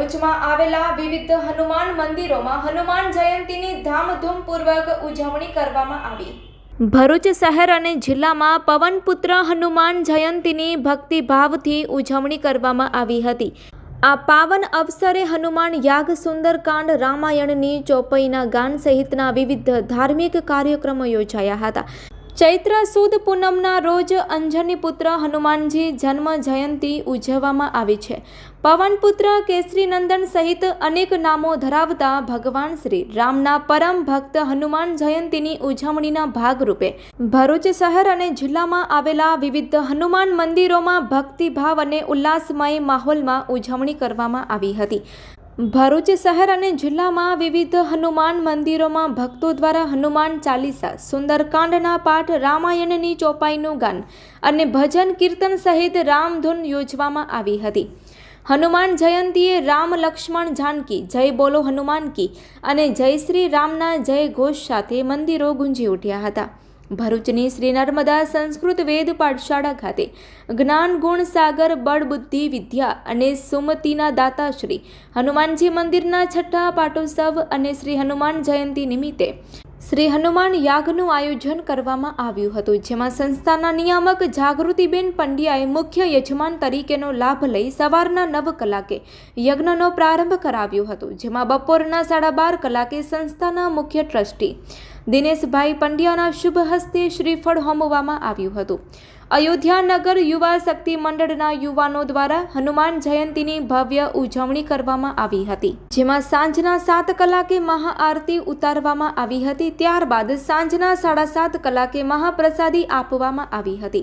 આવેલા વિવિધ હનુમાન મંદિરોમાં હનુમાન જયંતીની ધામધૂમપૂર્વક ઉજવણી કરવામાં આવી. ભરૂચ શહેર અને જિલ્લામાં પવનપુત્ર હનુમાન જયંતીની ભક્તિભાવથી ઉજવણી કરવામાં આવી હતી. આ પાવન અવસરે હનુમાન યાગ સુંદરકાંડ રામાયણની ચોપઈના ગાન સહિતના વિવિધ ધાર્મિક કાર્યક્રમો યોજાયા હતા. ચૈત્ર સુદ પૂનમના રોજ અંજની પુત્ર હનુમાનજી જન્મ જયંતી ઉજવવામાં આવી છે. પવનપુત્ર કેસરીનંદન સહિત અનેક નામો ધરાવતા ભગવાન શ્રી રામના પરમ ભક્ત હનુમાન જયંતીની ઉજવણીના ભાગરૂપે ભરૂચ શહેર અને જિલ્લામાં આવેલા વિવિધ હનુમાન મંદિરોમાં ભક્તિભાવ અને ઉલ્લાસમય માહોલમાં ઉજવણી કરવામાં આવી હતી. ભરૂચ શહેર અને જિલ્લામાં વિવિધ હનુમાન મંદિરોમાં ભક્તો દ્વારા હનુમાન ચાલીસા, સુંદરકાંડના પાઠ, રામાયણની ચોપાઈનું ગાન અને ભજન કીર્તન સહિત રામધૂન યોજવામાં આવી હતી. હનુમાન જયંતીએ રામ લક્ષ્મણ જાનકી, જય બોલો હનુમાન કી અને જય શ્રી રામના જય ઘોષ સાથે મંદિરો ગુંજી ઉઠ્યા હતા. ભરૂચની શ્રી નર્મદા સંસ્કૃત વેદ પાઠશાળા ખાતે જ્ઞાન, ગુણ, સાગર, બળ, બુદ્ધિ, વિદ્યા અને સુમતિના દાતા શ્રી હનુમાનજી મંદિરના છઠ્ઠા પાટોત્સવ અને શ્રી હનુમાન જયંતી નિમિત્તે શ્રી હનુમાન યાગનું આયોજન કરવામાં આવ્યું હતું, જેમાં સંસ્થાના નિયામક જાગૃતિબેન પંડ્યાએ મુખ્ય યજમાન તરીકેનો લાભ લઈ સવારના નવ કલાકે યજ્ઞનો પ્રારંભ કરાવ્યો હતો, જેમાં બપોરના સાડા બાર કલાકે સંસ્થાના મુખ્ય ટ્રસ્ટી દિનેશભાઈ પંડ્યાના શુભ હસ્તે શ્રીફળ હોમવામાં આવ્યું હતું. અયોધ્યાનગર યુવા શક્તિ મંડળના યુવાનો દ્વારા હનુમાન જયંતીની ભવ્ય ઉજવણી કરવામાં આવી હતી, જેમાં સાંજના સાત કલાકે મહાઆરતી ઉતારવામાં આવી હતી, ત્યારબાદ સાંજના સાડા સાત કલાકે મહાપ્રસાદી આપવામાં આવી હતી.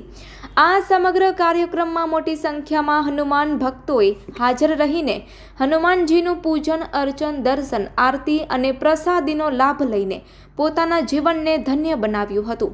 આ સમગ્ર કાર્યક્રમમાં મોટી સંખ્યામાં હનુમાન ભક્તોએ હાજર રહીને હનુમાનજીનું પૂજન, અર્ચન, દર્શન, આરતી અને પ્રસાદીનો લાભ લઈને પોતાના જીવનને ધન્ય બનાવ્યું હતું.